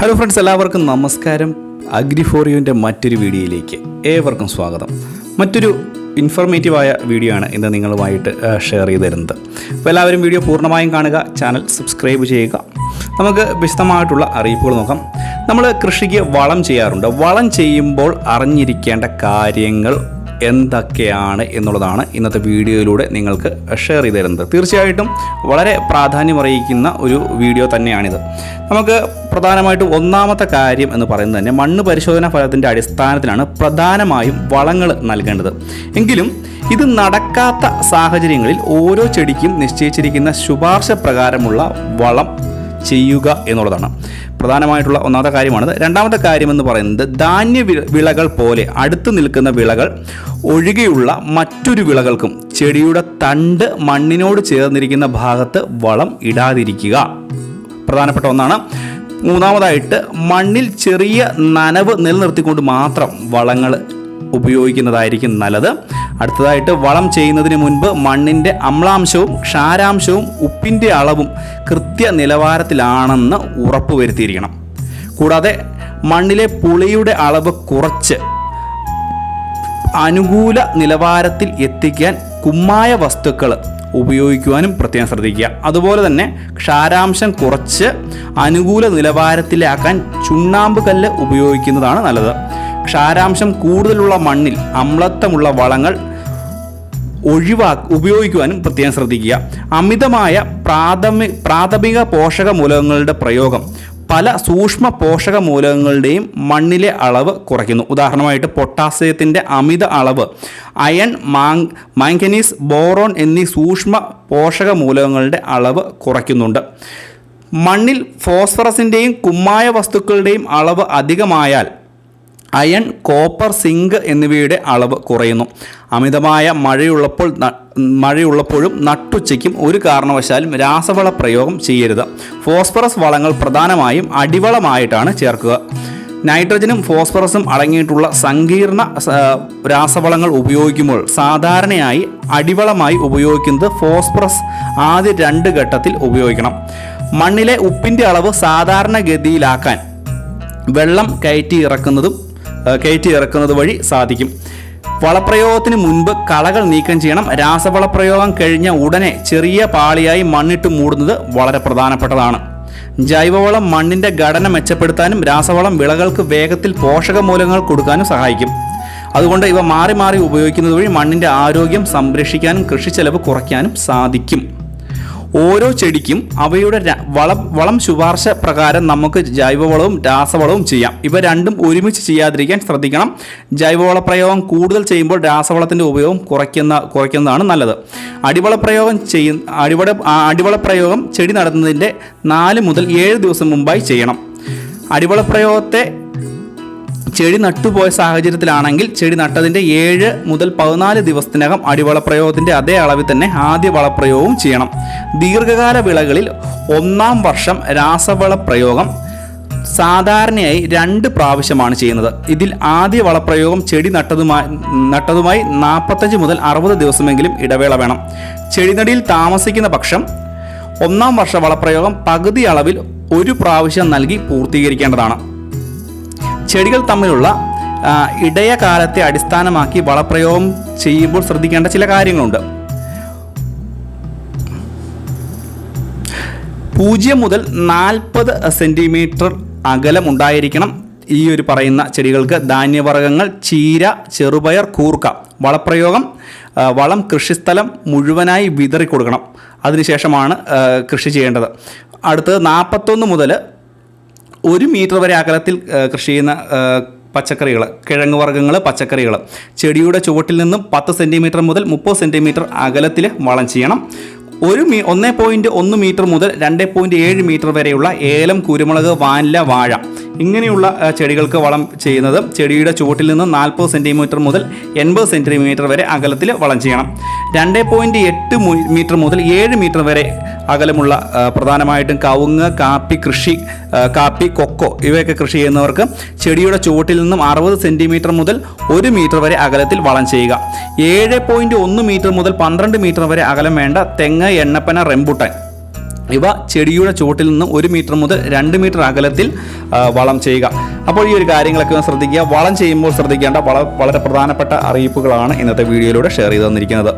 Hello friends എല്ലാവർക്കും നമസ്കാരം. അഗ്രിഫോറിയോന്റെ മറ്റൊരു വീഡിയോയിലേക്ക് ഏവർക്കും സ്വാഗതം. മറ്റൊരു ഇൻഫോർമേറ്റീവായ വീഡിയോ ആണ് ഇന്ന് നിങ്ങളുമായിട്ട് ഷെയർ ചെയ്ത് തരുന്നത്. അപ്പോൾ എല്ലാവരും വീഡിയോ പൂർണമായും കാണുക ചാനൽ സബ്സ്ക്രൈബ് ചെയ്യുക. നമുക്ക് വിശദമായിട്ടുള്ള അറിയിപ്പുകൾ നോക്കാം. നമ്മൾ കൃഷിക്ക് വളം ചെയ്യാറുണ്ട്. വളം ചെയ്യുമ്പോൾ അറിഞ്ഞിരിക്കേണ്ട കാര്യങ്ങൾ എന്തൊക്കെയാണ് എന്നുള്ളതാണ് ഇന്നത്തെ വീഡിയോയിലൂടെ നിങ്ങൾക്ക് ഷെയർ ചെയ്ത് തരുന്നത്. തീർച്ചയായിട്ടും വളരെ പ്രാധാന്യമറിയിക്കുന്ന ഒരു വീഡിയോ തന്നെയാണിത്. നമുക്ക് പ്രധാനമായിട്ടും ഒന്നാമത്തെ കാര്യം എന്ന് പറയുന്നത് തന്നെ മണ്ണ് പരിശോധനാ ഫലത്തിന്റെ അടിസ്ഥാനത്തിലാണ് പ്രധാനമായും വളങ്ങൾ നൽകേണ്ടത്. എങ്കിലും ഇത് നടക്കാത്ത സാഹചര്യങ്ങളിൽ ഓരോ ചെടിക്കും നിശ്ചയിച്ചിരിക്കുന്ന ശുപാർശ പ്രകാരമുള്ള വളം ചെയ്യുക എന്നുള്ളതാണ്. പ്രധാനമായിട്ടുള്ള ഒന്നാമത്തെ കാര്യമാണത്. രണ്ടാമത്തെ കാര്യമെന്ന് പറയുന്നത് ധാന്യ വിളകൾ പോലെ അടുത്ത് നിൽക്കുന്ന വിളകൾ ഒഴികെയുള്ള മറ്റൊരു വിളകൾക്കും ചെടിയുടെ തണ്ട് മണ്ണിനോട് ചേർന്നിരിക്കുന്ന ഭാഗത്ത് വളം ഇടാതിരിക്കുക. പ്രധാനപ്പെട്ട ഒന്നാണ്. മൂന്നാമതായിട്ട് മണ്ണിൽ ചെറിയ നനവ് നിലനിർത്തിക്കൊണ്ട് മാത്രം വളങ്ങൾ ഉപയോഗിക്കുന്നതായിരിക്കും നല്ലത്. അടുത്തതായിട്ട് വളം ചെയ്യുന്നതിന് മുൻപ് മണ്ണിന്റെ അമ്ലാംശവും ക്ഷാരാംശവും ഉപ്പിന്റെ അളവും കൃത്യ നിലവാരത്തിലാണെന്ന് ഉറപ്പുവരുത്തിയിരിക്കണം. കൂടാതെ മണ്ണിലെ പുളിയുടെ അളവ് കുറച്ച് അനുകൂല നിലവാരത്തിൽ എത്തിക്കാൻ കുമ്മായ വസ്തുക്കൾ ഉപയോഗിക്കുവാനും പ്രത്യേകം ശ്രദ്ധിക്കുക. അതുപോലെ തന്നെ ക്ഷാരാംശം കുറച്ച് അനുകൂല നിലവാരത്തിലാക്കാൻ ചുണ്ണാമ്പ് കല്ല് ഉപയോഗിക്കുന്നതാണ് നല്ലത്. ക്ഷാരാംശം കൂടുതലുള്ള മണ്ണിൽ അമ്ലത്വമുള്ള വളങ്ങൾ ഒഴിവാ ഉപയോഗിക്കുവാനും പ്രത്യേകം ശ്രദ്ധിക്കുക. അമിതമായ പ്രാഥമി പ്രാഥമിക പോഷക മൂലകങ്ങളുടെ പ്രയോഗം. പല സൂക്ഷ്മ പോഷക മൂലകങ്ങളുടെയും മണ്ണിലെ അളവ് കുറയ്ക്കുന്നു. ഉദാഹരണമായിട്ട് പൊട്ടാസ്യത്തിന്റെ അമിത അളവ് അയൺ മാങ് മാംഗനീസ് ബോറോൺ എന്നീ സൂക്ഷ്മ പോഷക മൂലകങ്ങളുടെ അളവ് കുറയ്ക്കുന്നുണ്ട്. മണ്ണിൽ ഫോസ്ഫറസിന്റെയും കുമ്മായ വസ്തുക്കളുടെയും അളവ് അധികമായാൽ അയൺ കോപ്പർ സിങ്ക് എന്നിവയുടെ അളവ് കുറയുന്നു. അമിതമായ മഴയുള്ളപ്പോൾ മഴയുള്ളപ്പോഴും നട്ടുച്ചയ്ക്കും ഒരു കാരണവശാലും രാസവള പ്രയോഗം ചെയ്യരുത്. ഫോസ്ഫറസ് വളങ്ങൾ പ്രധാനമായും അടിവളമായിട്ടാണ് ചേർക്കുക. നൈട്രജനും ഫോസ്ഫറസും അടങ്ങിയിട്ടുള്ള സങ്കീർണ രാസവളങ്ങൾ ഉപയോഗിക്കുമ്പോൾ സാധാരണയായി അടിവളമായി ഉപയോഗിക്കുന്നത് ഫോസ്ഫറസ് ആദ്യ രണ്ട് ഘട്ടത്തിൽ ഉപയോഗിക്കണം. മണ്ണിലെ ഉപ്പിന്റെ അളവ് സാധാരണഗതിയിലാക്കാൻ വെള്ളം കയറ്റി ഇറക്കുന്നതും കയറ്റി ഇറക്കുന്നത് വഴി സാധിക്കും. വളപ്രയോഗത്തിന് മുൻപ് കളകൾ നീക്കം ചെയ്യണം. രാസവളപ്രയോഗം കഴിഞ്ഞ ഉടനെ ചെറിയ പാളിയായി മണ്ണിട്ട് മൂടുന്നത് വളരെ പ്രധാനപ്പെട്ടതാണ്. ജൈവവളം മണ്ണിന്റെ ഘടന മെച്ചപ്പെടുത്താനും രാസവളം വിളകൾക്ക് വേഗത്തിൽ പോഷകമൂലങ്ങൾ കൊടുക്കാനും സഹായിക്കും. അതുകൊണ്ട് ഇവ മാറി മാറി ഉപയോഗിക്കുന്നത് വഴി മണ്ണിന്റെ ആരോഗ്യം സംരക്ഷിക്കാനും കൃഷി ചെലവ് കുറയ്ക്കാനും സാധിക്കും. ഓരോ ചെടിക്കും അവയുടെ വളം വളം ശുപാർശ പ്രകാരം നമുക്ക് ജൈവവളവും രാസവളവും ചെയ്യാം. ഇവ രണ്ടും ഒരുമിച്ച് ചെയ്യാതിരിക്കാൻ ശ്രദ്ധിക്കണം. ജൈവവള പ്രയോഗം കൂടുതൽ ചെയ്യുമ്പോൾ രാസവളത്തിന്റെ ഉപയോഗം കുറയ്ക്കുന്ന കുറയ്ക്കുന്നതാണ് നല്ലത്. അടിവള പ്രയോഗം ചെയ്യ അടിവള അടിവള പ്രയോഗം ചെടി നടത്തുന്നതിന്റെ നാല് മുതൽ ഏഴ് ദിവസം മുമ്പായി ചെയ്യണം. അടിവള പ്രയോഗത്തെ ചെടി നട്ടുപോയ സാഹചര്യത്തിലാണെങ്കിൽ ചെടി നട്ടതിന്റെ ഏഴ് മുതൽ പതിനാല് ദിവസത്തിനകം അടിവളപ്രയോഗത്തിന്റെ അതേ അളവിൽ തന്നെ ആദ്യ വളപ്രയോഗവും ചെയ്യണം. ദീർഘകാല വിളകളിൽ ഒന്നാം വർഷം രാസവള പ്രയോഗം സാധാരണയായി രണ്ട് പ്രാവശ്യമാണ് ചെയ്യുന്നത്. ഇതിൽ ആദ്യ വളപ്രയോഗം ചെടി നട്ടതുമായി നട്ടതുമായി നാൽപ്പത്തഞ്ച് മുതൽ അറുപത് ദിവസമെങ്കിലും ഇടവേള വേണം. ചെടിനടിയിൽ താമസിക്കുന്ന പക്ഷം ഒന്നാം വർഷ വളപ്രയോഗം പകുതി അളവിൽ ഒരു പ്രാവശ്യം നൽകി പൂർത്തീകരിക്കേണ്ടതാണ്. ചെടികൾ തമ്മിലുള്ള ഇടയകാലത്തെ അടിസ്ഥാനമാക്കി വളപ്രയോഗം ചെയ്യുമ്പോൾ ശ്രദ്ധിക്കേണ്ട ചില കാര്യങ്ങളുണ്ട്. പൂജ്യം മുതൽ നാൽപ്പത് സെന്റിമീറ്റർ അകലം ഉണ്ടായിരിക്കണം ഈ ഒരു പറയുന്ന ചെടികൾക്ക്. ധാന്യവർഗങ്ങൾ ചീര ചെറുപയർ കൂർക്ക. വളപ്രയോഗം വളം കൃഷിസ്ഥലം മുഴുവനായി വിതറി കൊടുക്കണം അതിനുശേഷമാണ് കൃഷി ചെയ്യേണ്ടത്. അടുത്തത് നാൽപ്പത്തൊന്ന് മുതൽ ഒരു മീറ്റർ വരെ അകലത്തിൽ കൃഷി ചെയ്യുന്ന പച്ചക്കറികൾ കിഴങ്ങ് വർഗങ്ങൾ പച്ചക്കറികൾ ചെടിയുടെ ചുവട്ടിൽ നിന്നും പത്ത് സെന്റിമീറ്റർ മുതൽ മുപ്പത് സെന്റിമീറ്റർ അകലത്തിൽ വളം ചെയ്യണം. ഒരു മീ ഒന്ന് പോയിന്റ് ഒന്ന് മീറ്റർ മുതൽ രണ്ട് പോയിന്റ് ഏഴ് മീറ്റർ വരെയുള്ള ഏലം കുരുമുളക് വാനില വാഴ ഇങ്ങനെയുള്ള ചെടികൾക്ക് വളം ചെയ്യുന്നത് ചെടിയുടെ ചുവട്ടിൽ നിന്ന് നാൽപ്പത് സെന്റിമീറ്റർ മുതൽ എൺപത് സെന്റിമീറ്റർ വരെ അകലത്തിൽ വളം ചെയ്യണം. രണ്ട് പോയിന്റ് എട്ട് മീറ്റർ മുതൽ ഏഴ് മീറ്റർ വരെ അകലമുള്ള പ്രധാനമായിട്ടും കവുങ്ങ് കാപ്പി കൃഷി കാപ്പി കൊക്കോ ഇവയൊക്കെ കൃഷി ചെയ്യുന്നവർക്ക് ചെടിയുടെ ചുവട്ടിൽ നിന്നും അറുപത് സെന്റിമീറ്റർ മുതൽ ഒരു മീറ്റർ വരെ അകലത്തിൽ വളം ചെയ്യുക. ഏഴ് പോയിന്റ് ഒന്ന് മീറ്റർ മുതൽ പന്ത്രണ്ട് മീറ്റർ വരെ അകലം വേണ്ട തെങ്ങ് എണ്ണപ്പന റെമ്പുട്ടാൻ ഇവ ചെടിയുടെ ചുവട്ടിൽ നിന്നും ഒരു മീറ്റർ മുതൽ രണ്ട് മീറ്റർ അകലത്തിൽ വളം ചെയ്യുക. അപ്പോൾ ഈ ഒരു കാര്യങ്ങളൊക്കെ ഒന്ന് ശ്രദ്ധിക്കുക. വളം ചെയ്യുമ്പോൾ ശ്രദ്ധിക്കേണ്ട വള വളരെ പ്രധാനപ്പെട്ട അറിയിപ്പുകളാണ് ഇന്നത്തെ വീഡിയോയിലൂടെ ഷെയർ ചെയ്തു തന്നിരിക്കുന്നത്.